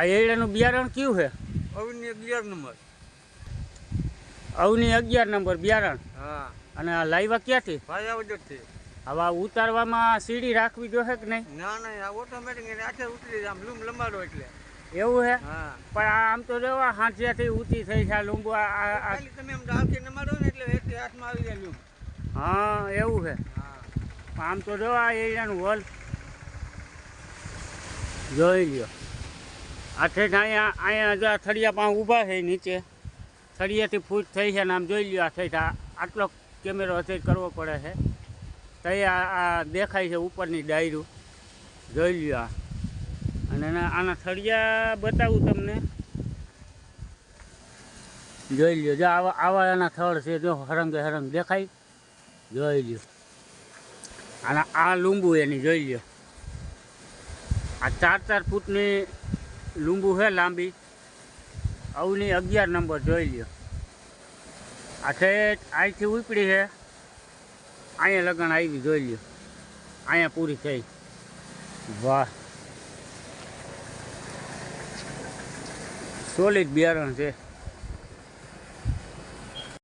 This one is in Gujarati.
આ એડાનું બિયારણ કયું છે? અવની અગિયાર નંબર. અવની અગિયાર નંબર બિયારણ? હા. અને આ લાવ્યા ક્યાંથી? ભાયા વગરથી હવે ઉતારવામાં સીડી રાખવી જોશે કે નહીં? ના ના આ ઓટોમેટિક આખે ઉતરી આમ લૂમ લંબાડો એટલે. એવું છે? હા. પણ આ આમ તો જોવા હાંસિયાથી ઊંચી થઈ છે આ લૂંબુ આ તમે આમ ડાળથી નમાડો ને એટલે એક હાથમાં આવી જાય લૂમ. હા એવું છે. હા. આમ તો જો આ એરિયાનું હોલ જોઈ લ્યો. આ ઠેઠ અહીંયા અહીંયા જો થળિયા પાસે ઊભા છે નીચે. થળિયાથી ફૂટ થઈ છે ને આમ જોઈ લ્યો આ ઠેઠ આ આટલો કેમેરો અત્યારે કરવો પડે છે. તો આ દેખાય છે ઉપરની ડાયરું. જોઈ લ્યો આ. અને આના થળિયા બતાવું તમને. જોઈ લ્યો. જો આવા આવા એના થળ છે, જો હરંગે હરંગ દેખાય. જોઈ લ્યો. અને આ લીંબુ એની, જોઈ લ્યો. આ ચાર ચાર ફૂટની લીંબુ છે લાંબી. અવની અગિયાર નંબર જોઈ લ્યો. આ ઠેઠ અહીંથી ઉપડી છે અહીંયા લગ્ન આવી જોઈ લ્યો. અહીંયા પૂરી થઈ. વાહ. સોલિડ બિયારણ છે.